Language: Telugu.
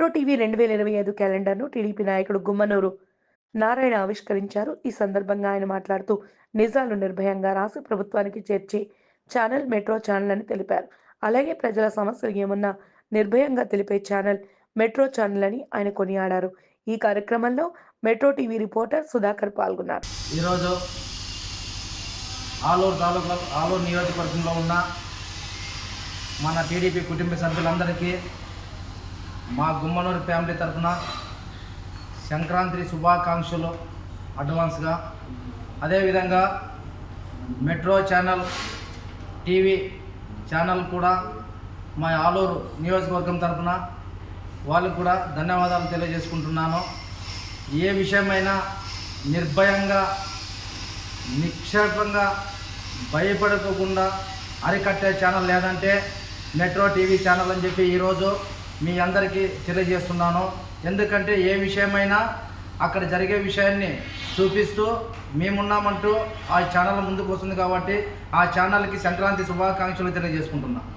రెండు వేల ఇరవై ఐదు క్యాలెండర్ను టీడీపీ నాయకుడు గుమ్మనూరు నారాయణ ఆవిష్కరించారు. ఈ సందర్భంగా ఆయన మాట్లాడుతూ నిజాలు నిర్భయంగా రాసి ప్రభుత్వానికి చేర్చి ఛానల్ మెట్రో ఛానల్ అని తెలిపారు. అలాగే ప్రజల సమస్యలు ఏమన్నా నిర్భయంగా తెలిపే ఛానల్ మెట్రో ఛానల్ అని ఆయన కొనియాడారు. ఈ కార్యక్రమంలో మెట్రో టీవీ రిపోర్టర్ సుధాకర్ పాల్గొన్నారు. ఈరోజు ఆలూరు తాలూకా ఆలూరు నియోజకవర్గంలో ఉన్న మన టీడీపీ కుటుంబ సభ్యులందరికీ మా గుమ్మనూరు ఫ్యామిలీ తరఫున సంక్రాంతి శుభాకాంక్షలు అడ్వాన్స్గా. అదేవిధంగా మెట్రో ఛానల్ టీవీ ఛానల్ కూడా మా ఆలూరు నియోజకవర్గం తరఫున వాళ్ళకు కూడా ధన్యవాదాలు తెలియజేసుకుంటున్నాను. ఏ విషయమైనా నిర్భయంగా నిక్షేపంగా భయపడకోకుండా అరికట్టే ఛానల్ లేదంటే మెట్రో టీవీ ఛానల్ అని చెప్పి ఈరోజు మీ అందరికీ తెలియజేస్తున్నాను. ఎందుకంటే ఏ విషయమైనా అక్కడ జరిగే విషయాన్ని చూపిస్తూ మేమున్నామంటూ ఆ ఛానల్ ముందుకు వస్తుంది కాబట్టి ఆ ఛానల్కి సంక్రాంతి శుభాకాంక్షలు తెలియజేసుకుంటున్నాను